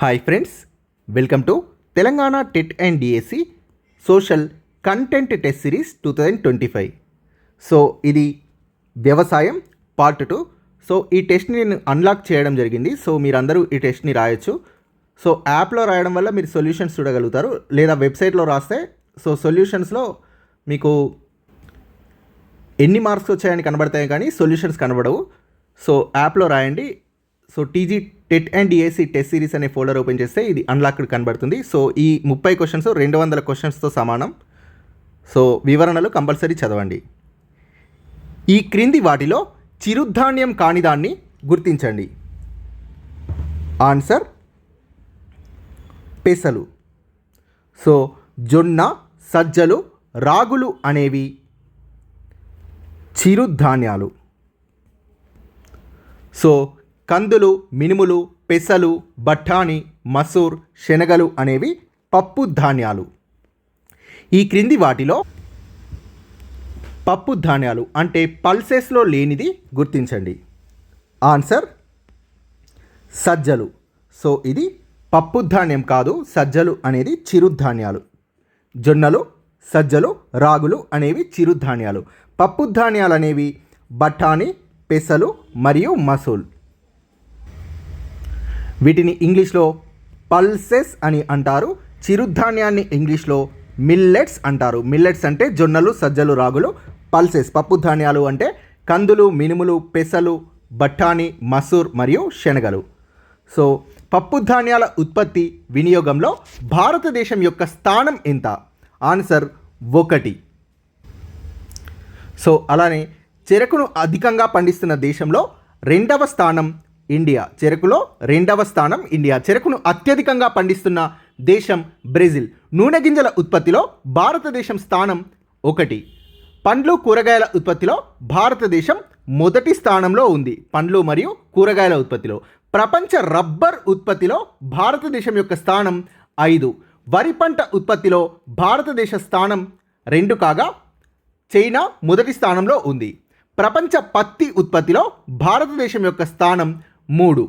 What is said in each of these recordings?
Hi friends welcome to Telangana TET and DSC social content test series two thousand twenty five so ఇది వ్యవసాయం part two so ఈ టెస్ట్ని నేను unlock చేయడం జరిగింది. So మీరందరూ ఈ టెస్ట్ని రాయొచ్చు. సో యాప్లో రాయడం వల్ల మీరు సొల్యూషన్స్ చూడగలుగుతారు. లేదా వెబ్సైట్లో రాస్తే సో సొల్యూషన్స్లో మీకు ఎన్ని మార్క్స్ వచ్చాయని కనబడతాయి కానీ సొల్యూషన్స్ కనబడవు. సో యాప్లో రాయండి. So TG TET and AC test series అనే ఫోల్డర్ ఓపెన్ చేస్తే ఇది అన్లాక్డ్ కనబడుతుంది. సో ఈ ముప్పై క్వశ్చన్స్ రెండు వందల క్వశ్చన్స్తో సమానం. సో వివరణలు కంపల్సరీ చదవండి. ఈ క్రింది వాటిలో చిరుధాన్యం కానిదాన్ని గుర్తించండి. ఆన్సర్ పెసలు. సో జొన్న సజ్జలు రాగులు అనేవి చిరుధాన్యాలు. సో కందులు మినుములు పెసలు బఠానీ మసూర్ శనగలు అనేవి పప్పు ధాన్యాలు. ఈ క్రింది వాటిలో పప్పు ధాన్యాలు అంటే పల్సెస్లో లేనిది గుర్తించండి. ఆన్సర్ సజ్జలు. సో ఇది పప్పు ధాన్యం కాదు సజ్జలు అనేది చిరుధాన్యాలు జొన్నలు సజ్జలు రాగులు అనేవి చిరుధాన్యాలు పప్పు ధాన్యాలు అనేవి బఠానీ పెసలు మరియు మసూల్. వీటిని ఇంగ్లీష్లో పల్సెస్ అని అంటారు. చిరుధాన్యాన్ని ఇంగ్లీష్లో మిల్లెట్స్ అంటారు. మిల్లెట్స్ అంటే జొన్నలు సజ్జలు రాగులు. పల్సెస్ పప్పు ధాన్యాలు అంటే కందులు మినుములు పెసలు బఠానీ మసూర్ మరియు శనగలు. సో పప్పు ధాన్యాల ఉత్పత్తి వినియోగంలో భారతదేశం యొక్క స్థానం ఎంత? ఆన్సర్ ఒకటి. సో అలానే చెరకును అధికంగా పండిస్తున్న దేశంలో రెండవ స్థానం ఇండియా చెరకులో రెండవ స్థానం ఇండియా చెరకును అత్యధికంగా పండిస్తున్న దేశం బ్రెజిల్. నూనె గింజల ఉత్పత్తిలో భారతదేశం స్థానం ఒకటి. పండ్లు కూరగాయల ఉత్పత్తిలో భారతదేశం మొదటి స్థానంలో ఉంది. పండ్లు మరియు కూరగాయల ఉత్పత్తిలో. ప్రపంచ రబ్బర్ ఉత్పత్తిలో భారతదేశం యొక్క స్థానం ఐదు. వరి పంట ఉత్పత్తిలో భారతదేశ స్థానం రెండు కాగా చైనా మొదటి స్థానంలో ఉంది. ప్రపంచ పత్తి ఉత్పత్తిలో భారతదేశం యొక్క స్థానం మూడు.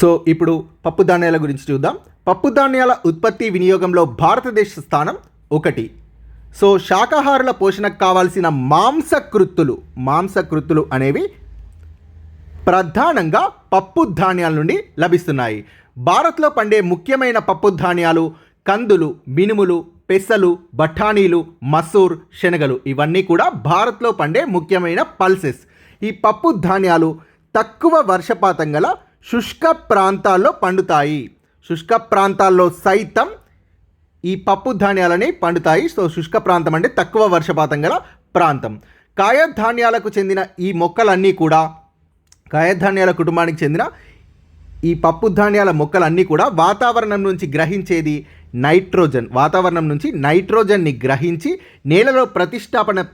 సో ఇప్పుడు పప్పు ధాన్యాల గురించి చూద్దాం. పప్పు ధాన్యాల ఉత్పత్తి వినియోగంలో భారతదేశ స్థానం ఒకటి. సో శాకాహారుల పోషణకు కావాల్సిన మాంసకృత్తులు మాంసకృత్తులు అనేవి ప్రధానంగా పప్పు ధాన్యాల నుండి లభిస్తున్నాయి. భారత్లో పండే ముఖ్యమైన పప్పు ధాన్యాలు కందులు మినుములు పెసలు బఠానీలు మసూర్ శనగలు ఇవన్నీ కూడా భారత్లో పండే ముఖ్యమైన పల్సెస్. ఈ పప్పు ధాన్యాలు తక్కువ వర్షపాతం గల శుష్క ప్రాంతాల్లో పండుతాయి. శుష్క ప్రాంతాల్లో సైతం ఈ పప్పు ధాన్యాలని పండుతాయి. సో శుష్క ప్రాంతం అంటే తక్కువ వర్షపాతం గల ప్రాంతం. కాయధాన్యాలకు చెందిన ఈ మొక్కలన్నీ కూడా కాయధాన్యాల కుటుంబానికి చెందిన ఈ పప్పు ధాన్యాల మొక్కలన్నీ కూడా వాతావరణం నుంచి గ్రహించేది నైట్రోజన్. వాతావరణం నుంచి నైట్రోజన్ని గ్రహించి నేలలో ప్రతిష్టాపన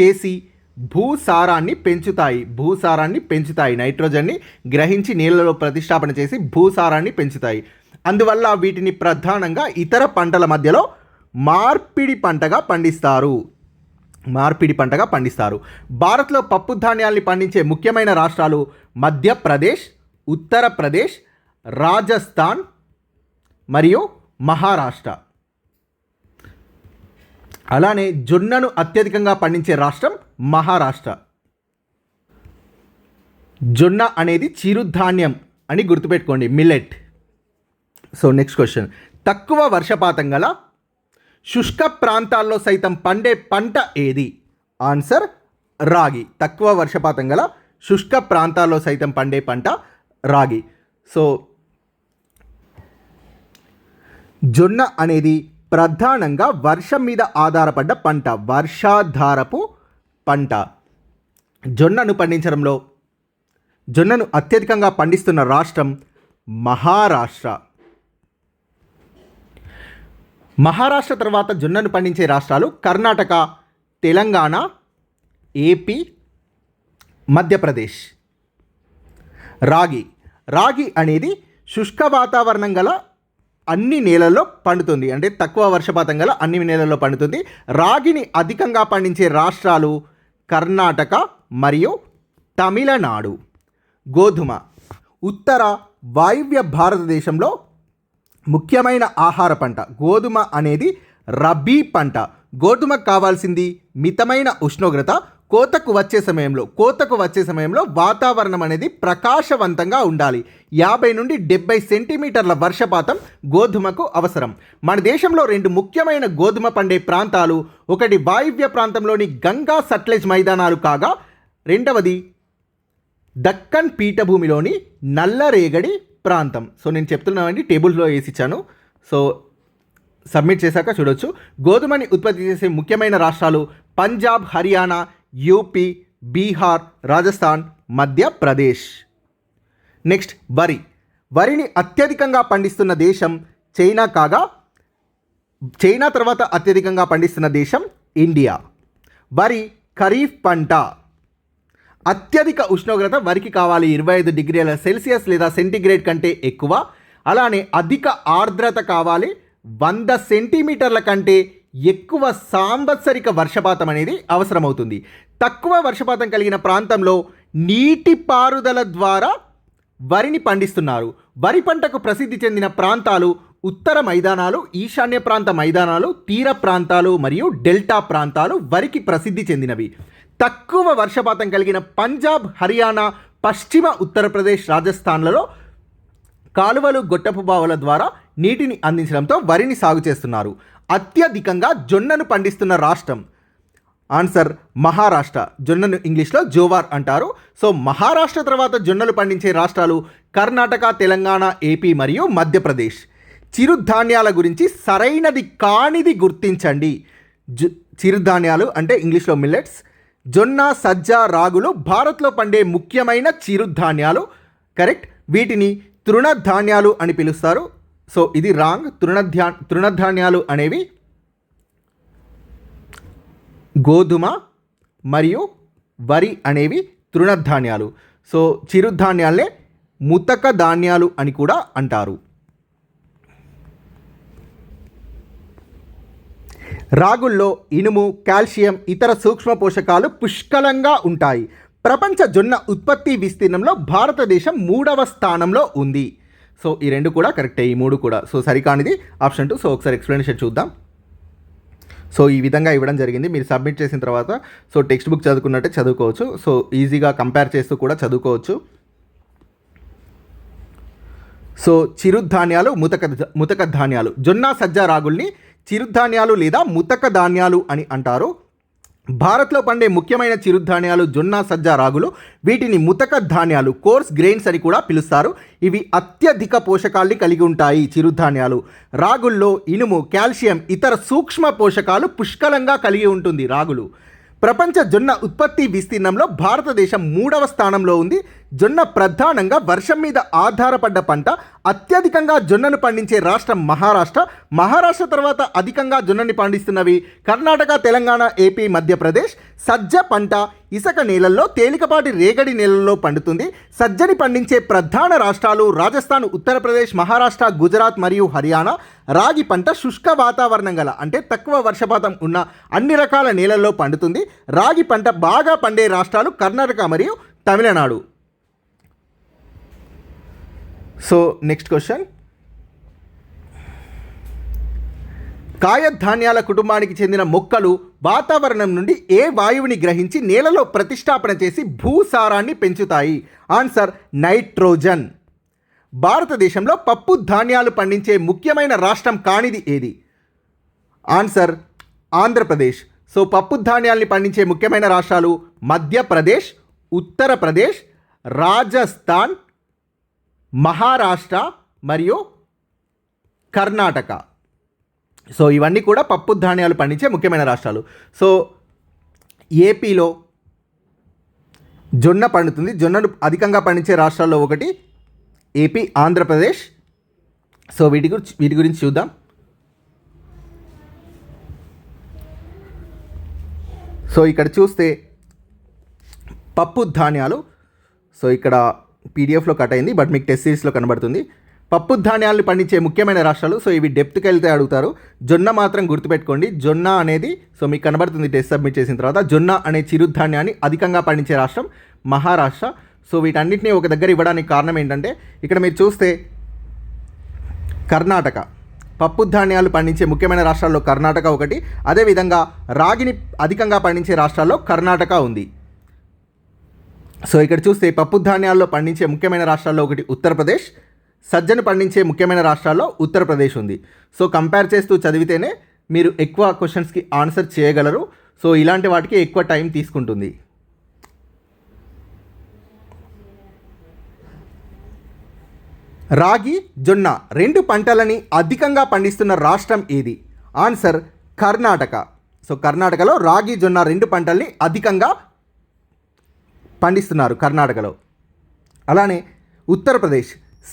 చేసి భూసారాన్ని పెంచుతాయి. భూసారాన్ని పెంచుతాయి. నైట్రోజన్ని గ్రహించి నీళ్ళలో ప్రతిష్టాపన చేసి భూసారాన్ని పెంచుతాయి. అందువల్ల వీటిని ప్రధానంగా ఇతర పంటల మధ్యలో మార్పిడి పంటగా పండిస్తారు. మార్పిడి పంటగా పండిస్తారు. భారత్లో పప్పు ధాన్యాల్ని పండించే ముఖ్యమైన రాష్ట్రాలు మధ్యప్రదేశ్ ఉత్తరప్రదేశ్ రాజస్థాన్ మరియు మహారాష్ట్ర. అలానే జొన్నను అత్యధికంగా పండించే రాష్ట్రం మహారాష్ట్ర. జొన్న అనేది చిరుధాన్యం అని గుర్తుపెట్టుకోండి మిల్లెట్ సో నెక్స్ట్ క్వశ్చన్ తక్కువ వర్షపాతం గల శుష్క ప్రాంతాల్లో సైతం పండే పంట ఏది? ఆన్సర్ రాగి. తక్కువ వర్షపాతం గల శుష్క ప్రాంతాల్లో సైతం పండే పంట రాగి. సో జొన్న అనేది ప్రధానంగా వర్షం మీద ఆధారపడ్డ పంట. వర్షాధారపు పంట. జొన్నను పండించడంలో జొన్నను అత్యధికంగా పండిస్తున్న రాష్ట్రం మహారాష్ట్ర. మహారాష్ట్ర తర్వాత జొన్నను పండించే రాష్ట్రాలు కర్ణాటక తెలంగాణ ఏపీ మధ్యప్రదేశ్. రాగి. రాగి అనేది శుష్క వాతావరణం గల అన్ని నేలల్లో పండుతుంది. అంటే తక్కువ వర్షపాతం గల అన్ని నేలల్లో పండుతుంది. రాగిని అధికంగా పండించే రాష్ట్రాలు కర్ణాటక మరియు తమిళనాడు. గోధుమ. ఉత్తర వాయువ్య భారతదేశంలో ముఖ్యమైన ఆహార పంట. గోధుమ అనేది రబీ పంట. గోధుమకు కావాల్సింది మితమైన ఉష్ణోగ్రత కోతకు వచ్చే సమయంలో కోతకు వచ్చే సమయంలో వాతావరణం అనేది ప్రకాశవంతంగా ఉండాలి. యాభై నుండి డెబ్బై సెంటీమీటర్ల వర్షపాతం గోధుమకు అవసరం. మన దేశంలో రెండు ముఖ్యమైన గోధుమ పండే ప్రాంతాలు ఒకటి వాయువ్య ప్రాంతంలోని గంగా సట్లెజ్ మైదానాలు కాగా రెండవది దక్కన్ పీఠభూమిలోని నల్లరేగడి ప్రాంతం. సో నేను చెప్తున్నానండి టేబుల్స్లో వేసి ఇచ్చాను సో సబ్మిట్ చేశాక చూడొచ్చు. గోధుమని ఉత్పత్తి చేసే ముఖ్యమైన రాష్ట్రాలు పంజాబ్ హర్యానా యూపీ బీహార్ రాజస్థాన్ మధ్యప్రదేశ్. నెక్స్ట్ వరి. వరిని అత్యధికంగా పండిస్తున్న దేశం చైనా కాగా చైనా తర్వాత అత్యధికంగా పండిస్తున్న దేశం ఇండియా. వరి ఖరీఫ్ పంట. అత్యధిక ఉష్ణోగ్రత వరికి కావాలి ఇరవై ఐదు డిగ్రీల సెల్సియస్ లేదా సెంటీగ్రేడ్ కంటే ఎక్కువ. అలానే అధిక ఆర్ద్రత కావాలి వంద సెంటీమీటర్ల కంటే ఎక్కువ సాంవత్సరిక వర్షపాతం అనేది అవసరమవుతుంది. తక్కువ వర్షపాతం కలిగిన ప్రాంతంలో నీటిపారుదల ద్వారా వరిని పండిస్తున్నారు. వరి పంటకు ప్రసిద్ధి చెందిన ప్రాంతాలు ఉత్తర మైదానాలు ఈశాన్య ప్రాంత మైదానాలు తీర ప్రాంతాలు మరియు డెల్టా ప్రాంతాలు వరికి ప్రసిద్ధి చెందినవి. తక్కువ వర్షపాతం కలిగిన పంజాబ్ హర్యానా పశ్చిమ ఉత్తరప్రదేశ్ రాజస్థాన్లలో కాలువలు గొట్టపు బావుల ద్వారా నీటిని అందించడంతో వరిని సాగు చేస్తున్నారు. అత్యధికంగా జొన్నను పండిస్తున్న రాష్ట్రం. ఆన్సర్ మహారాష్ట్ర. జొన్నను ఇంగ్లీష్లో జోవార్ అంటారు. సో మహారాష్ట్ర తర్వాత జొన్నలు పండించే రాష్ట్రాలు కర్ణాటక తెలంగాణ ఏపీ మరియు మధ్యప్రదేశ్. చిరుధాన్యాల గురించి సరైనది కానిది గుర్తించండి. జు చిరుధాన్యాలు అంటే ఇంగ్లీష్లో మిల్లెట్స్ జొన్న సజ్జ రాగులు భారత్లో పండే ముఖ్యమైన చిరుధాన్యాలు. కరెక్ట్? వీటిని తృణధాన్యాలు అని పిలుస్తారు. సో ఇది రాంగ్. తృణధ్యా తృణధాన్యాలు అనేవి గోధుమ మరియు వరి అనేవి తృణధాన్యాలు. సో చిరుధాన్యాలే ముతక ధాన్యాలు అని కూడా అంటారు. రాగుల్లో ఇనుము కాల్షియం ఇతర సూక్ష్మ పోషకాలు పుష్కలంగా ఉంటాయి. ప్రపంచ జొన్న ఉత్పత్తి విస్తీర్ణంలో భారతదేశం మూడవ స్థానంలో ఉంది. సో ఈ రెండు కూడా కరెక్టే ఈ మూడు కూడా. సో సరికానిది. Option two. సో ఒకసారి ఎక్స్ప్లెనేషన్ చూద్దాం. సో ఈ విధంగా ఇవ్వడం జరిగింది. మీరు సబ్మిట్ చేసిన తర్వాత సో టెక్స్ట్ బుక్ చదువుకున్నట్టే చదువుకోవచ్చు. సో ఈజీగా కంపేర్ చేస్తూ కూడా చదువుకోవచ్చు. సో చిరుధాన్యాలు ముతక ముతక ధాన్యాలు. జొన్న సజ్జ రాగుల్ని చిరుధాన్యాలు లేదా ముతక ధాన్యాలు అని అంటారు. భారత్లో పండే ముఖ్యమైన చిరుధాన్యాలు జొన్న సజ్జ రాగులు. వీటిని ముతక ధాన్యాలు కోర్స్ గ్రెయిన్స్ అని కూడా పిలుస్తారు. ఇవి అత్యధిక పోషకాల్ని కలిగి ఉంటాయి చిరుధాన్యాలు. రాగుల్లో ఇనుము కాల్షియం ఇతర సూక్ష్మ పోషకాలు పుష్కలంగా కలిగి ఉంటుంది రాగులు. ప్రపంచ జొన్న ఉత్పత్తి విస్తీర్ణంలో భారతదేశం మూడవ స్థానంలో ఉంది. జొన్న ప్రధానంగా వర్షం మీద ఆధారపడ్డ పంట అత్యధికంగా జొన్నను పండించే రాష్ట్రం మహారాష్ట్ర. మహారాష్ట్ర తర్వాత అధికంగా జొన్నని పండిస్తున్నవి కర్ణాటక తెలంగాణ ఏపీ మధ్యప్రదేశ్. సజ్జ పంట ఇసుక నేలల్లో తేలికపాటి రేగడి నేలల్లో పండుతుంది. సజ్జని పండించే ప్రధాన రాష్ట్రాలు రాజస్థాన్ ఉత్తరప్రదేశ్ మహారాష్ట్ర గుజరాత్ మరియు హర్యానా. రాగి పంట శుష్క వాతావరణం గల అంటే తక్కువ వర్షపాతం ఉన్న అన్ని రకాల నేలల్లో పండుతుంది. రాగి పంట బాగా పండే రాష్ట్రాలు కర్ణాటక మరియు తమిళనాడు. సో నెక్స్ట్ క్వశ్చన్ కాయధాన్యాల కుటుంబానికి చెందిన మొక్కలు వాతావరణం నుండి ఏ వాయువుని గ్రహించి నేలలో ప్రతిష్టాపన చేసి భూసారాన్ని పెంచుతాయి? ఆన్సర్ నైట్రోజన్ భారతదేశంలో పప్పు ధాన్యాలు పండించే ముఖ్యమైన రాష్ట్రం కానిది ఏది? ఆన్సర్ ఆంధ్రప్రదేశ్. సో పప్పు ధాన్యాల్ని పండించే ముఖ్యమైన రాష్ట్రాలు మధ్యప్రదేశ్ ఉత్తరప్రదేశ్ రాజస్థాన్ మహారాష్ట్ర మరియు కర్ణాటక. సో ఇవన్నీ కూడా పప్పు ధాన్యాలు పండించే ముఖ్యమైన రాష్ట్రాలు. సో ఏపీలో జొన్న పండుతుంది. జొన్నను అధికంగా పండించే రాష్ట్రాల్లో ఒకటి ఏపీ ఆంధ్రప్రదేశ్. సో వీటి గురించి వీటి గురించి చూద్దాం. సో ఇక్కడ చూస్తే పప్పు ధాన్యాలు. సో ఇక్కడ పీడిఎఫ్లో కట్ అయింది బట్ మీకు టెస్ట్ సిరీస్లో కనబడుతుంది. పప్పు ధాన్యాలను పండించే ముఖ్యమైన రాష్ట్రాలు సో ఇవి డెప్త్కి వెళ్తే అడుగుతారు. జొన్న మాత్రం గుర్తుపెట్టుకోండి జొన్న అనేది సో మీకు కనబడుతుంది టెస్ట్ సబ్మిట్ చేసిన తర్వాత జొన్న అనే చిరుధాన్యాన్ని అధికంగా పండించే రాష్ట్రం మహారాష్ట్ర. సో వీటన్నిటిని ఒక దగ్గర ఇవ్వడానికి కారణం ఏంటంటే ఇక్కడ మీరు చూస్తే కర్ణాటక. పప్పు ధాన్యాలు పండించే ముఖ్యమైన రాష్ట్రాల్లో కర్ణాటక ఒకటి అదేవిధంగా రాగిని అధికంగా పండించే రాష్ట్రాల్లో కర్ణాటక ఉంది. సో ఇక్కడ చూస్తే పప్పు ధాన్యాల్లో పండించే ముఖ్యమైన రాష్ట్రాల్లో ఒకటి ఉత్తరప్రదేశ్ సజ్జను పండించే ముఖ్యమైన రాష్ట్రాల్లో ఉత్తరప్రదేశ్ ఉంది. సో కంపేర్ చేస్తూ చదివితేనే మీరు ఎక్కువ క్వశ్చన్స్కి ఆన్సర్ చేయగలరు. సో ఇలాంటి వాటికి ఎక్కువ టైం తీసుకుంటుంది. రాగి జొన్న రెండు పంటలని అధికంగా పండిస్తున్న రాష్ట్రం ఏది? ఆన్సర్ కర్ణాటక. సో కర్ణాటకలో రాగి జొన్న రెండు పంటల్ని అధికంగా పండిస్తున్నారు కర్ణాటకలో. అలానే ఉత్తరప్రదేశ్.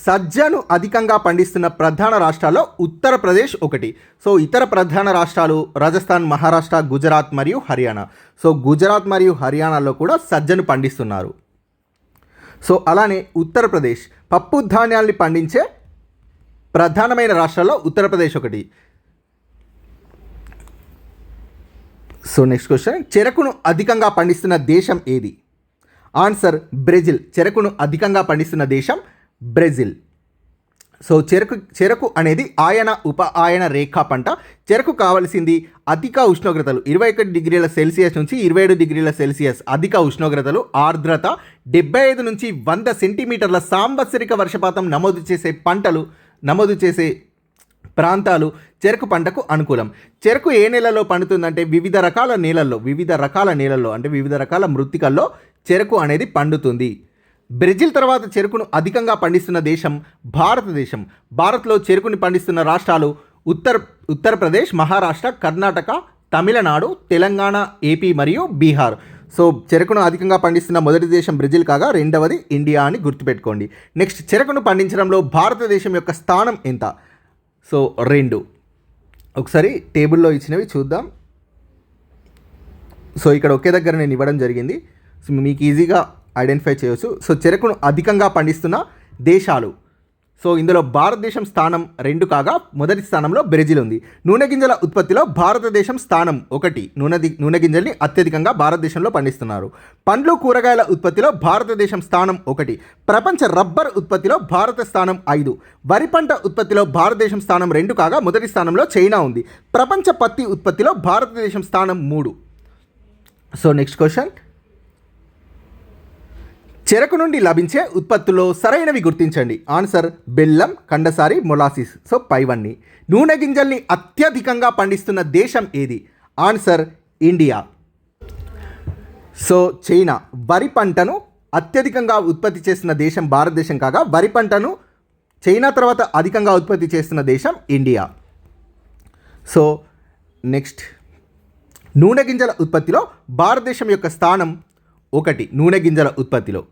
సజ్జను అధికంగా పండిస్తున్న ప్రధాన రాష్ట్రాల్లో ఉత్తరప్రదేశ్ ఒకటి. సో ఇతర ప్రధాన రాష్ట్రాలు రాజస్థాన్ మహారాష్ట్ర గుజరాత్ మరియు హర్యానా. సో గుజరాత్ మరియు హర్యానాలో కూడా సజ్జను పండిస్తున్నారు. సో అలానే ఉత్తరప్రదేశ్. పప్పు ధాన్యాల్ని పండించే ప్రధానమైన రాష్ట్రాల్లో ఉత్తరప్రదేశ్ ఒకటి. So next question. చెరకును అధికంగా పండిస్తున్న దేశం ఏది? Answer Brazil. చెరకును అధికంగా పండిస్తున్న దేశం బ్రెజిల్. సో చెరకు చెరకు అనేది ఆయన ఉప ఆయన రేఖా పంట. చెరకు కావలసింది అధిక ఉష్ణోగ్రతలు ఇరవై ఒకటి డిగ్రీల సెల్సియస్ నుంచి ఇరవై ఏడు డిగ్రీల సెల్సియస్ అధిక ఉష్ణోగ్రతలు ఆర్ద్రత డెబ్బై ఐదు నుంచి వంద సెంటీమీటర్ల సాంవత్సరిక వర్షపాతం నమోదు చేసే పంటలు నమోదు చేసే ప్రాంతాలు చెరకు పంటకు అనుకూలం. చెరకు ఏ నెలలో పండుతుందంటే వివిధ రకాల నేలల్లో వివిధ రకాల నేలల్లో అంటే వివిధ రకాల మృత్తికల్లో చెరకు అనేది పండుతుంది. బ్రెజిల్ తర్వాత చెరుకును అధికంగా పండిస్తున్న దేశం భారతదేశం. భారత్లో చెరుకుని పండిస్తున్న రాష్ట్రాలు ఉత్తర్ ఉత్తరప్రదేశ్ మహారాష్ట్ర కర్ణాటక తమిళనాడు తెలంగాణ ఏపీ మరియు బీహార్. సో చెరుకును అధికంగా పండిస్తున్న మొదటి దేశం బ్రెజిల్ కాగా రెండవది ఇండియా అని గుర్తుపెట్టుకోండి. నెక్స్ట్ చెరుకును పండించడంలో భారతదేశం యొక్క స్థానం ఎంత? సో రెండు. ఒకసారి టేబుల్లో ఇచ్చినవి చూద్దాం. సో ఇక్కడ ఒకే దగ్గర నేను ఇవ్వడం జరిగింది. సో మీకు ఈజీగా ఐడెంటిఫై చేయవచ్చు సో చెరకును అధికంగా పండిస్తున్న దేశాలు. సో ఇందులో భారతదేశం స్థానం రెండు కాగా మొదటి స్థానంలో బ్రెజిల్ ఉంది. నూనె గింజల ఉత్పత్తిలో భారతదేశం స్థానం ఒకటి. నూనె నూనె గింజల్ని అత్యధికంగా భారతదేశంలో పండిస్తున్నారు. పండ్లు కూరగాయల ఉత్పత్తిలో భారతదేశం స్థానం ఒకటి. ప్రపంచ రబ్బర్ ఉత్పత్తిలో భారత స్థానం ఐదు. వరి పంట ఉత్పత్తిలో భారతదేశం స్థానం రెండు కాగా మొదటి స్థానంలో చైనా ఉంది. ప్రపంచ పత్తి ఉత్పత్తిలో భారతదేశం స్థానం మూడు. So next question. చెరకు నుండి లభించే ఉత్పత్తుల్లో సరైనవి గుర్తించండి. ఆన్సర్ బెల్లం కండసారి మొలాసిస్. సో పైవన్నీ నూనె గింజల్ని అత్యధికంగా పండిస్తున్న దేశం ఏది? Answer India so China. వరి పంటను అత్యధికంగా ఉత్పత్తి చేస్తున్న దేశం భారతదేశం కాగా వరి పంటను చైనా తర్వాత అధికంగా ఉత్పత్తి చేస్తున్న దేశం ఇండియా సో నెక్స్ట్ నూనె గింజల ఉత్పత్తిలో భారతదేశం యొక్క స్థానం ఒకటి. నూనె గింజల ఉత్పత్తిలో.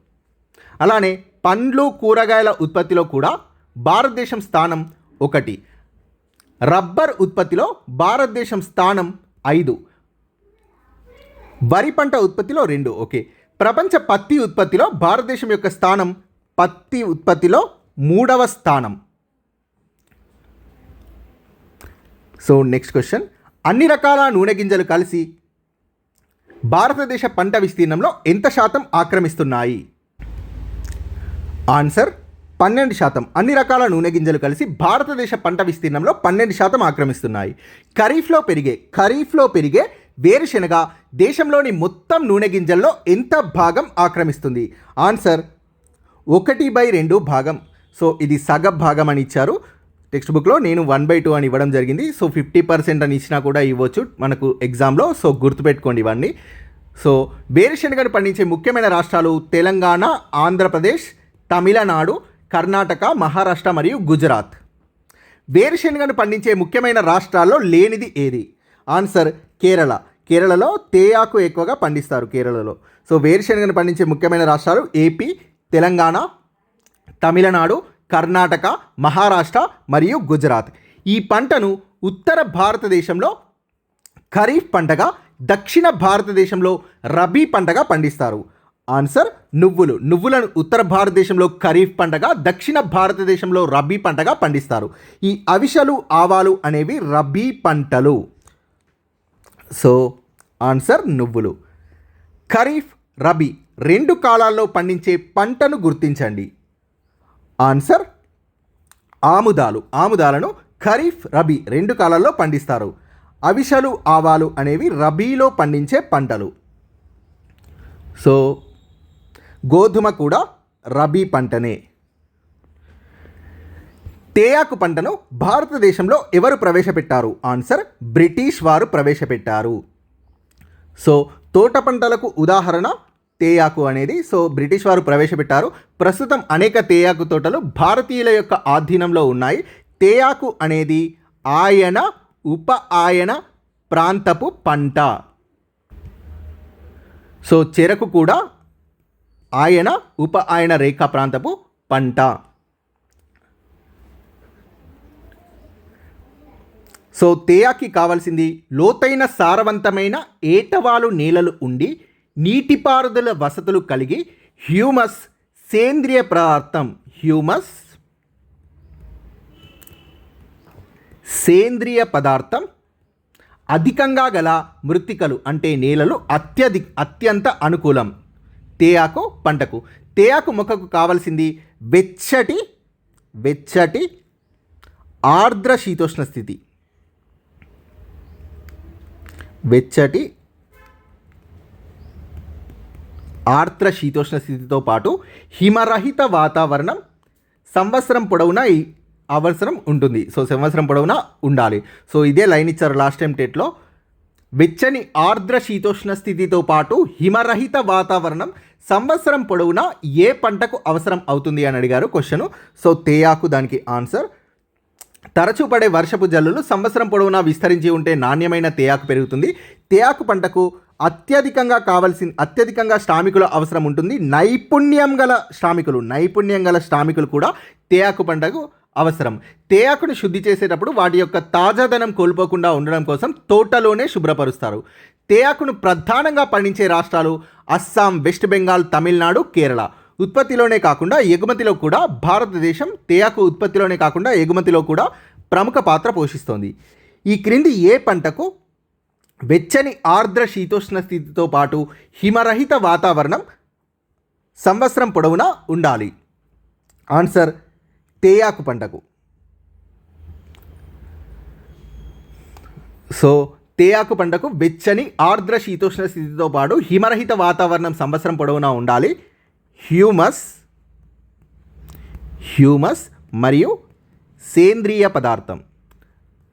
అలానే పండ్లు కూరగాయల ఉత్పత్తిలో కూడా భారతదేశం స్థానం ఒకటి. రబ్బర్ ఉత్పత్తిలో భారతదేశం స్థానం ఐదు. వరి పంట ఉత్పత్తిలో రెండు. ఓకే. ప్రపంచ పత్తి ఉత్పత్తిలో భారతదేశం యొక్క స్థానం పత్తి ఉత్పత్తిలో మూడవ స్థానం. సో నెక్స్ట్ క్వశ్చన్ అన్ని రకాల నూనె గింజలు కలిసి భారతదేశ పంట విస్తీర్ణంలో ఎంత శాతం ఆక్రమిస్తున్నాయి? ఆన్సర్ పన్నెండు శాతం. అన్ని రకాల నూనె గింజలు కలిసి భారతదేశ పంట విస్తీర్ణంలో పన్నెండు శాతం ఆక్రమిస్తున్నాయి. ఖరీఫ్లో పెరిగే ఖరీఫ్లో పెరిగే వేరుశెనగ దేశంలోని మొత్తం నూనె గింజల్లో ఎంత భాగం ఆక్రమిస్తుంది? ఆన్సర్ ఒకటి బై రెండు భాగం. సో ఇది సగ భాగం అని ఇచ్చారు. టెక్స్ట్ బుక్లో నేను వన్ బై టూ అని ఇవ్వడం జరిగింది. సో ఫిఫ్టీ పర్సెంట్ అని ఇచ్చినా కూడా ఇవ్వచ్చు మనకు ఎగ్జామ్లో. సో గుర్తుపెట్టుకోండి ఇవన్నీ. సో వేరుశెనగను పండించే ముఖ్యమైన రాష్ట్రాలు తెలంగాణ ఆంధ్రప్రదేశ్ తమిళనాడు కర్ణాటక మహారాష్ట్ర మరియు గుజరాత్. వేరుశెనగను పండించే ముఖ్యమైన రాష్ట్రాల్లో లేనిది ఏది? ఆన్సర్ కేరళ. కేరళలో తేయాకు ఎక్కువగా పండిస్తారు కేరళలో. సో వేరుశెనగను పండించే ముఖ్యమైన రాష్ట్రాలు ఏపీ తెలంగాణ తమిళనాడు కర్ణాటక మహారాష్ట్ర మరియు గుజరాత్. ఈ పంటను ఉత్తర భారతదేశంలో ఖరీఫ్ పంటగా దక్షిణ భారతదేశంలో రబీ పంటగా పండిస్తారు. ఆన్సర్ నువ్వులు. నువ్వులను ఉత్తర భారతదేశంలో ఖరీఫ్ పంటగా దక్షిణ భారతదేశంలో రబీ పంటగా పండిస్తారు. ఈ అవిశలు ఆవాలు అనేవి రబీ పంటలు. సో ఆన్సర్ నువ్వులు. ఖరీఫ్ రబీ రెండు కాలాల్లో పండించే పంటను గుర్తించండి. ఆన్సర్ ఆముదాలు. ఆముదాలను ఖరీఫ్ రబీ రెండు కాలాల్లో పండిస్తారు. అవిశలు ఆవాలు అనేవి రబీలో పండించే పంటలు. సో గోధుమ కూడా రబీ పంటనే. తేయాకు పంటను భారతదేశంలో ఎవరు ప్రవేశపెట్టారు? ఆన్సర్ బ్రిటిష్ వారు ప్రవేశపెట్టారు. సో తోట పంటలకు ఉదాహరణ తేయాకు అనేది. సో బ్రిటిష్ వారు ప్రవేశపెట్టారు. ప్రస్తుతం అనేక తేయాకు తోటలు భారతీయుల యొక్క ఆధీనంలో ఉన్నాయి. తేయాకు అనేది ఆయన ఉప ఆయన ప్రాంతపు పంట. సో చెరకు కూడా ఆయన ఉప ఆయన రేఖా ప్రాంతపు పంట. సో తేయాకి కావాల్సింది లోతైన సారవంతమైన ఏటవాలు నేలలు ఉండి నీటిపారుదల వసతులు కలిగి హ్యూమస్ సేంద్రియ పదార్థం హ్యూమస్ సేంద్రియ పదార్థం అధికంగా గల మృతికలు అంటే నేలలు అత్యధి అత్యంత అనుకూలం. తేయాకు పంటకు. తేయాకు మొక్కకు కావలసింది వెచ్చటి వెచ్చటి ఆర్ద్ర శీతోష్ణ స్థితి. వెచ్చటి ఆర్ద్ర శీతోష్ణ స్థితితో పాటు హిమరహిత వాతావరణం సంవత్సరం పొడవునా ఈ అవసరం ఉంటుంది. సో సంవత్సరం పొడవునా ఉండాలి. సో ఇదే లైన్ ఇచ్చారు లాస్ట్ టైం టెట్లో. వెచ్చని ఆర్ద్ర శీతోష్ణ స్థితితో పాటు హిమరహిత వాతావరణం సంవత్సరం పొడవునా ఏ పంటకు అవసరం అవుతుంది అని అడిగారు? క్వశ్చన్ సో తేయాకు దానికి ఆన్సర్ తరచూ పడే వర్షపు జల్లులు సంవత్సరం పొడవునా విస్తరించి ఉంటే నాణ్యమైన తేయాకు పెరుగుతుంది. తేయాకు పంటకు అత్యధికంగా కావాల్సిన అత్యధికంగా శ్రామికుల అవసరం ఉంటుంది. నైపుణ్యం గల శ్రామికులు నైపుణ్యం గల శ్రామికులు కూడా తేయాకు పంటకు అవసరం. తేయాకును శుద్ధి చేసేటప్పుడు వాటి యొక్క తాజాదనం కోల్పోకుండా ఉండడం కోసం తోటలోనే శుభ్రపరుస్తారు. తేయాకును ప్రధానంగా పండించే రాష్ట్రాలు అస్సాం వెస్ట్ బెంగాల్ తమిళనాడు కేరళ. ఉత్పత్తిలోనే కాకుండా ఎగుమతిలో కూడా భారతదేశం తేయాకు ఉత్పత్తిలోనే కాకుండా ఎగుమతిలో కూడా ప్రముఖ పాత్ర పోషిస్తోంది. ఈ క్రింది ఏ పంటకు వెచ్చని ఆర్ద్ర శీతోష్ణ స్థితితో పాటు హిమరహిత వాతావరణం సంవత్సరం పొడవునా ఉండాలి? ఆన్సర్ తేయాకు పంటకు. సో తేయాకు పంటకు వెచ్చని ఆర్ద్ర శీతోష్ణ స్థితితో పాటు హిమరహిత వాతావరణం సంవత్సరం పొడవునా ఉండాలి. హ్యూమస్ హ్యూమస్ మరియు సేంద్రియ పదార్థం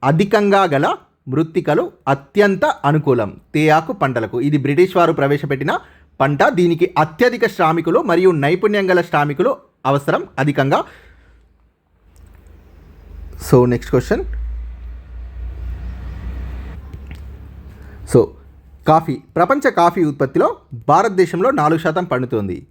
అధికంగా గల మృత్తికలు అత్యంత అనుకూలం తేయాకు పంటలకు. ఇది బ్రిటిష్ వారు ప్రవేశపెట్టిన పంట. దీనికి అత్యధిక శ్రామికులు మరియు నైపుణ్యం గల శ్రామికులు అవసరం అధికంగా. So next question so coffee ప్రపంచ కాఫీ ఉత్పత్తిలో భారతదేశంలో నాలుగు శాతం పండుతుంది.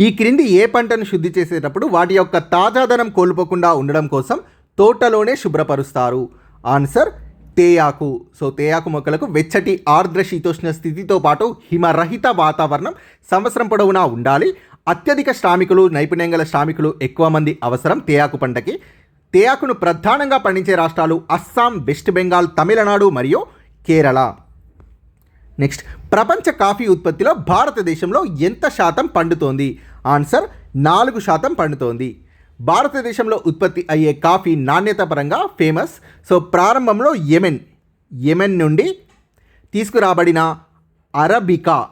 ఈ క్రింది ఏ పంటను శుద్ధి చేసేటప్పుడు వాటి యొక్క తాజాదనం కోల్పోకుండా ఉండడం కోసం తోటలోనే శుభ్రపరుస్తారు? ఆన్సర్ తేయాకు. సో తేయాకు మొక్కలకు వెచ్చటి ఆర్ద్ర శీతోష్ణ స్థితితో పాటు హిమరహిత వాతావరణం సంవత్సరం పొడవునా ఉండాలి. అత్యధిక శ్రామికులు నైపుణ్యం గల శ్రామికులు ఎక్కువ మంది అవసరం తేయాకు పంటకి. తేయాకును ప్రధానంగా పండించే రాష్ట్రాలు అస్సాం వెస్ట్ బెంగాల్ తమిళనాడు మరియు కేరళ. నెక్స్ట్ ప్రపంచ కాఫీ ఉత్పత్తిలో భారతదేశంలో ఎంత శాతం పండుతోంది? ఆన్సర్ నాలుగు శాతం పండుతోంది. భారతదేశంలో ఉత్పత్తి అయ్యే కాఫీ నాణ్యత పరంగా ఫేమస్. సో ప్రారంభంలో యెమెన్ యెమెన్ నుండి తీసుకురాబడిన అరబికా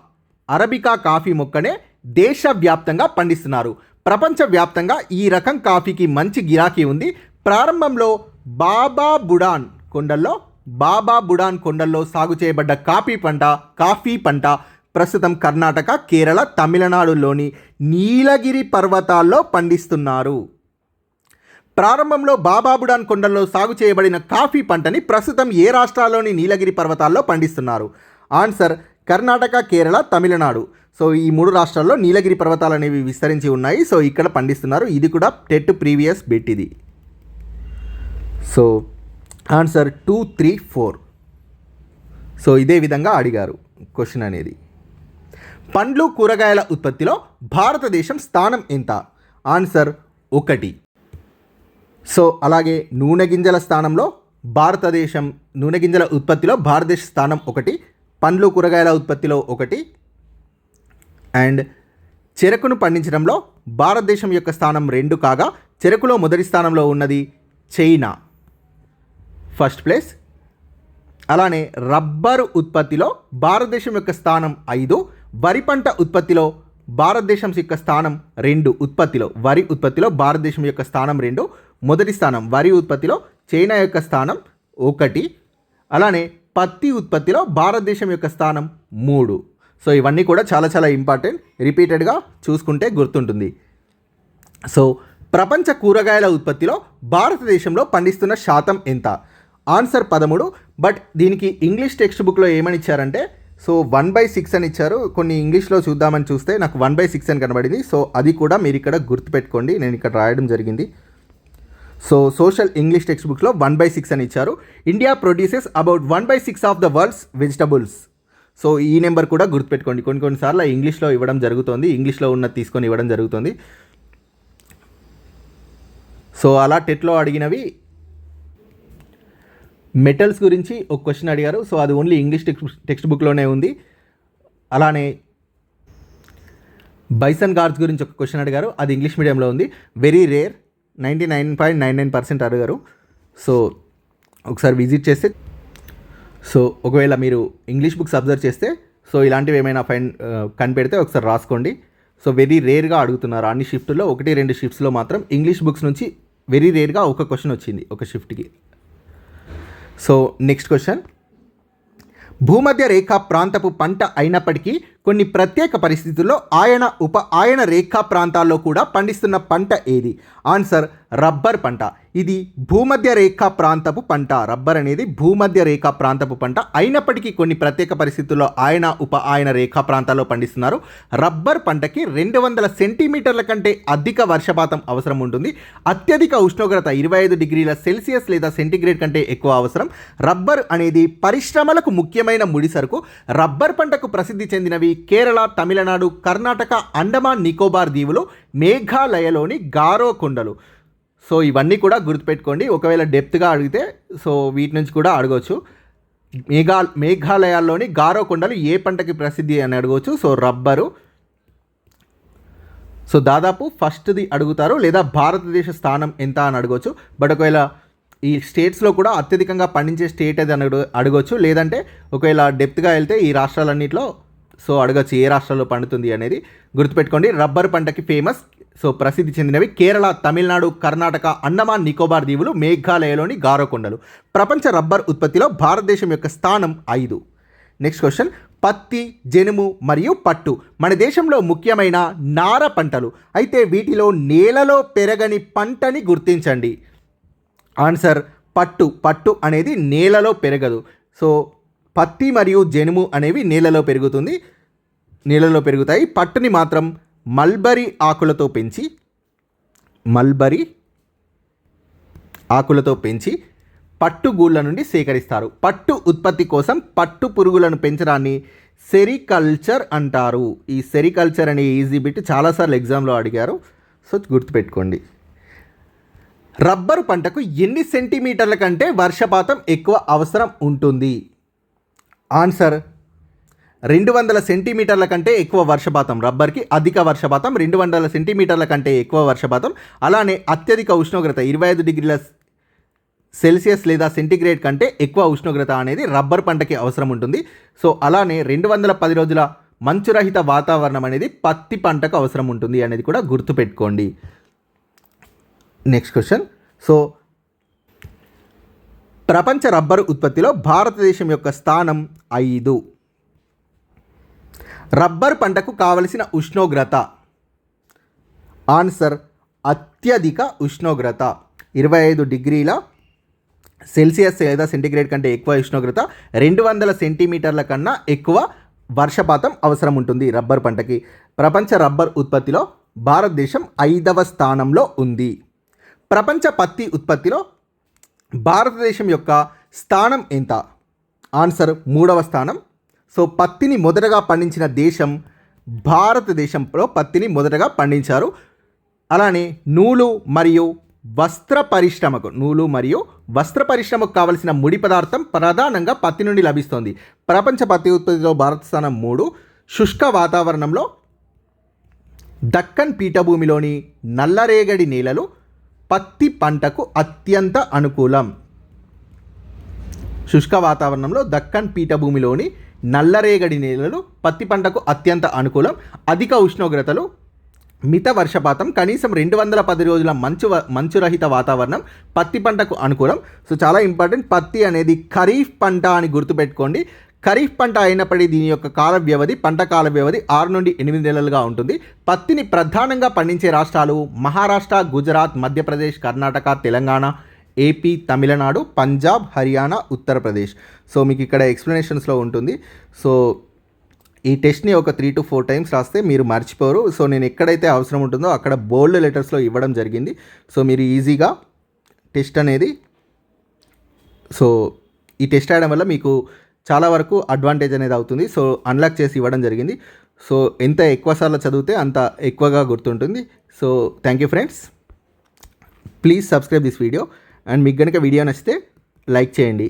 అరబికా కాఫీ మొక్కనే దేశవ్యాప్తంగా పండిస్తున్నారు. ప్రపంచవ్యాప్తంగా ఈ రకం కాఫీకి మంచి గిరాకీ ఉంది. ప్రారంభంలో బాబా బుడాన్ కొండల్లో బాబా బుడాన్ కొండల్లో సాగు చేయబడ్డ కాఫీ పంట కాఫీ పంట ప్రస్తుతం కర్ణాటక కేరళ తమిళనాడులోని నీలగిరి పర్వతాల్లో పండిస్తున్నారు. ప్రారంభంలో బాబాబుడాన్ కొండల్లో సాగు చేయబడిన కాఫీ పంటని ప్రస్తుతం ఏ రాష్ట్రాల్లోని నీలగిరి పర్వతాల్లో పండిస్తున్నారు? ఆన్సర్ కర్ణాటక కేరళ తమిళనాడు. సో ఈ మూడు రాష్ట్రాల్లో నీలగిరి పర్వతాలు అనేవి విస్తరించి ఉన్నాయి. సో ఇక్కడ పండిస్తున్నారు. ఇది కూడా టెట్ ప్రీవియస్ బిట్ ఇది so answer two three four so ఇదే విధంగా అడిగారు క్వశ్చన్ అనేది. పండ్లు కూరగాయల ఉత్పత్తిలో భారతదేశం స్థానం ఎంత? ఆన్సర్ ఒకటి. సో అలాగే నూనె గింజల స్థానంలో భారతదేశం నూనె గింజల ఉత్పత్తిలో భారతదేశ స్థానం ఒకటి పండ్లు కూరగాయల ఉత్పత్తిలో ఒకటి అండ్ చెరకును పండించడంలో భారతదేశం యొక్క స్థానం రెండు కాగా చెరకులో మొదటి స్థానంలో ఉన్నది చైనా. First place. అలానే రబ్బరు ఉత్పత్తిలో భారతదేశం యొక్క స్థానం ఐదు వరి పంట ఉత్పత్తిలో భారతదేశం యొక్క స్థానం రెండు ఉత్పత్తిలో వరి ఉత్పత్తిలో భారతదేశం యొక్క స్థానం రెండు మొదటి స్థానం వరి ఉత్పత్తిలో చైనా యొక్క స్థానం ఒకటి అలానే పత్తి ఉత్పత్తిలో భారతదేశం యొక్క స్థానం మూడు. సో ఇవన్నీ కూడా చాలా చాలా ఇంపార్టెంట్ రిపీటెడ్గా చూసుకుంటే గుర్తుంటుంది. సో ప్రపంచ కూరగాయల ఉత్పత్తిలో భారతదేశంలో పండిస్తున్న శాతం ఎంత? ఆన్సర్ పదమూడు బట్ దీనికి ఇంగ్లీష్ టెక్స్ట్ బుక్లో ఏమని ఇచ్చారంటే సో వన్ బై సిక్స్ అని ఇచ్చారు. కొన్ని ఇంగ్లీష్లో చూద్దామని చూస్తే నాకు వన్ బై సిక్స్ అని కనబడింది. సో అది కూడా మీరు ఇక్కడ గుర్తుపెట్టుకోండి. నేను ఇక్కడ రాయడం జరిగింది. సో సోషల్ ఇంగ్లీష్ టెక్స్ట్ బుక్లో వన్ బై సిక్స్ అని ఇచ్చారు. India produces about one by six of the world's vegetables. So ఈ నెంబర్ కూడా గుర్తుపెట్టుకోండి. కొన్ని కొన్నిసార్లు ఇంగ్లీష్లో ఇవ్వడం జరుగుతుంది. ఇంగ్లీష్లో ఉన్నది తీసుకొని ఇవ్వడం జరుగుతుంది. సో అలా టెట్లో అడిగినవి మెటల్స్ గురించి ఒక క్వశ్చన్ అడిగారు. సో అది ఓన్లీ ఇంగ్లీష్ టెక్స్ట్ టెక్స్ట్ బుక్లోనే ఉంది. అలానే బైసన్ గార్డ్స్ గురించి ఒక క్వశ్చన్ అడిగారు. అది ఇంగ్లీష్ మీడియంలో ఉంది. Very rare ninety nine point nine nine percent అడిగారు. సో ఒకసారి విజిట్ చేస్తే సో ఒకవేళ మీరు ఇంగ్లీష్ బుక్స్ అబ్జర్వ్ చేస్తే సో ఇలాంటివి ఏమైనా ఫైన్ uh, కనిపెడితే ఒకసారి రాసుకోండి. సో వెరీ రేర్గా అడుగుతున్నారు. అన్ని షిఫ్ట్లో ఒకటి రెండు షిఫ్ట్స్లో మాత్రం ఇంగ్లీష్ బుక్స్ నుంచి వెరీ రేర్గా ఒక క్వశ్చన్ వచ్చింది ఒక షిఫ్ట్కి సో నెక్స్ట్ క్వశ్చన్ భూమధ్య రేఖా ప్రాంతపు పంట అయినప్పటికీ కొన్ని ప్రత్యేక పరిస్థితుల్లో ఆయన ఉప ఆయన రేఖా ప్రాంతాల్లో కూడా పండిస్తున్న పంట ఏది? ఆన్సర్ రబ్బర్ పంట. ఇది భూమధ్య రేఖా ప్రాంతపు పంట. రబ్బర్ అనేది భూమధ్య రేఖా ప్రాంతపు పంట. అయినప్పటికీ కొన్ని ప్రత్యేక పరిస్థితుల్లో ఆయన ఉప ఆయన రేఖా ప్రాంతాల్లో పండిస్తున్నారు. రబ్బర్ పంటకి రెండు వందల సెంటీమీటర్ల కంటే అధిక వర్షపాతం అవసరం ఉంటుంది. అత్యధిక ఉష్ణోగ్రత ఇరవై ఐదు డిగ్రీల సెల్సియస్ లేదా సెంటీగ్రేడ్ కంటే ఎక్కువ అవసరం. రబ్బర్ అనేది పరిశ్రమలకు ముఖ్యమైన ముడి సరుకు రబ్బర్ పంటకు ప్రసిద్ధి చెందినవి కేరళ తమిళనాడు కర్ణాటక అండమాన్ నికోబార్ దీవులు మేఘాలయలోని గారో కొండలు. సో ఇవన్నీ కూడా గుర్తుపెట్టుకోండి. ఒకవేళ డెప్త్గా అడిగితే సో వీటి నుంచి కూడా అడగవచ్చు మేఘా మేఘాలయాల్లోని గారో కొండలు ఏ పంటకి ప్రసిద్ధి అని అడగవచ్చు సో రబ్బరు. సో దాదాపు ఫస్ట్ది అడుగుతారు లేదా భారతదేశ స్థానం ఎంత అని అడగవచ్చు బట్ ఒకవేళ ఈ స్టేట్స్లో కూడా అత్యధికంగా పండించే స్టేట్ అది అని అడగవచ్చు లేదంటే ఒకవేళ డెప్త్గా వెళ్తే ఈ రాష్ట్రాలన్నింటిలో సో అడగచ్చు ఏ రాష్ట్రాల్లో పండుతుంది అనేది గుర్తుపెట్టుకోండి. రబ్బర్ పంటకి ఫేమస్ సో ప్రసిద్ధి చెందినవి కేరళ తమిళనాడు కర్ణాటక అండమాన్ నికోబార్ దీవులు మేఘాలయలోని గారోకొండలు. ప్రపంచ రబ్బర్ ఉత్పత్తిలో భారతదేశం యొక్క స్థానం ఐదు. నెక్స్ట్ క్వశ్చన్ పత్తి జనుము మరియు పట్టు మన దేశంలో ముఖ్యమైన నార పంటలు. అయితే వీటిలో నేలలో పెరగని పంటని గుర్తించండి. ఆన్సర్ పట్టు. పట్టు అనేది నేలలో పెరగదు. సో పత్తి మరియు జనుము అనేవి నేలలో పెరుగుతుంది. నీళ్ళలో పెరుగుతాయి. పట్టుని మాత్రం మల్బరీ ఆకులతో పెంచి మల్బరీ ఆకులతో పెంచి పట్టు గూళ్ళ నుండి సేకరిస్తారు. పట్టు ఉత్పత్తి కోసం పట్టు పురుగులను పెంచడాన్ని సెరికల్చర్ అంటారు. ఈ సెరికల్చర్ అనే ఈజీ బిట్ చాలాసార్లు ఎగ్జామ్లో అడిగారు. సో గుర్తుపెట్టుకోండి. రబ్బరు పంటకు ఎన్ని సెంటీమీటర్ల కంటే వర్షపాతం ఎక్కువ అవసరం ఉంటుంది? ఆన్సర్. రెండు వందల సెంటీమీటర్ల కంటే ఎక్కువ వర్షపాతం రబ్బర్కి అధిక వర్షపాతం రెండు వందల సెంటీమీటర్ల కంటే ఎక్కువ వర్షపాతం అలానే అత్యధిక ఉష్ణోగ్రత ఇరవై ఐదు డిగ్రీల సెల్సియస్ లేదా సెంటీగ్రేడ్ కంటే ఎక్కువ ఉష్ణోగ్రత అనేది రబ్బర్ పంటకి అవసరం ఉంటుంది. సో అలానే రెండు వందల పది రోజుల మంచురహిత వాతావరణం అనేది పత్తి పంటకు అవసరం ఉంటుంది అనేది కూడా గుర్తుపెట్టుకోండి. Next question. సో ప్రపంచ రబ్బరు ఉత్పత్తిలో భారతదేశం యొక్క స్థానం ఐదు. రబ్బర్ పంటకు కావలసిన ఉష్ణోగ్రత. ఆన్సర్ అత్యధిక ఉష్ణోగ్రత. ఇరవై ఐదు డిగ్రీల సెల్సియస్ లేదా సెంటీగ్రేడ్ కంటే ఎక్కువ ఉష్ణోగ్రత రెండు వందల సెంటీమీటర్ల కన్నా ఎక్కువ వర్షపాతం అవసరం ఉంటుంది రబ్బర్ పంటకి. ప్రపంచ రబ్బర్ ఉత్పత్తిలో భారతదేశం ఐదవ స్థానంలో ఉంది. ప్రపంచ పత్తి ఉత్పత్తిలో భారతదేశం యొక్క స్థానం ఎంత? ఆన్సర్ మూడవ స్థానం. సో పత్తిని మొదటగా పండించిన దేశం భారతదేశంలో పత్తిని మొదటగా పండించారు. అలానే నూలు మరియు వస్త్ర పరిశ్రమకు నూలు మరియు వస్త్ర పరిశ్రమకు కావలసిన ముడి పదార్థం ప్రధానంగా పత్తి నుండి లభిస్తుంది. ప్రపంచ పత్తి ఉత్పత్తిలో భారత స్థానం మూడు. శుష్క వాతావరణంలో దక్కన్ పీఠభూమిలోని నల్లరేగడి నేలలు పత్తి పంటకు అత్యంత అనుకూలం. శుష్క వాతావరణంలో దక్కన్ పీఠభూమిలోని నల్లరేగడి నేలలు పత్తి పంటకు అత్యంత అనుకూలం. అధిక ఉష్ణోగ్రతలు మిత వర్షపాతం కనీసం రెండు వందల పది రోజుల మంచు మంచురహిత వాతావరణం పత్తి పంటకు అనుకూలం. సో చాలా ఇంపార్టెంట్ పత్తి అనేది ఖరీఫ్ పంట అని గుర్తుపెట్టుకోండి. ఖరీఫ్ పంట అయినప్పటికీ దీని యొక్క కాల వ్యవధి పంట కాల వ్యవధి ఆరు నుండి ఎనిమిది నెలలుగా ఉంటుంది. పత్తిని ప్రధానంగా పండించే రాష్ట్రాలు మహారాష్ట్ర గుజరాత్ మధ్యప్రదేశ్ కర్ణాటక తెలంగాణ ఏపీ తమిళనాడు పంజాబ్ హర్యానా ఉత్తరప్రదేశ్. సో మీకు ఇక్కడ ఎక్స్ప్లెనేషన్స్లో ఉంటుంది. సో ఈ టెస్ట్ని ఒక త్రీ టు ఫోర్ టైమ్స్ రాస్తే మీరు మర్చిపోరు. సో నేను ఎక్కడైతే అవసరం ఉంటుందో అక్కడ బోల్డ్ లెటర్స్లో ఇవ్వడం జరిగింది. సో మీరు ఈజీగా టెస్ట్ అనేది సో ఈ టెస్ట్ రాయడం వల్ల మీకు చాలా వరకు అడ్వాంటేజ్ అనేది అవుతుంది. సో అన్లాక్ చేసి ఇవ్వడం జరిగింది. సో ఎంత ఎక్కువసార్లు చదివితే అంత ఎక్కువగా గుర్తుంటుంది. So thank you friends please subscribe this video and మీకు కనుక వీడియో నచ్చితే లైక్ చేయండి.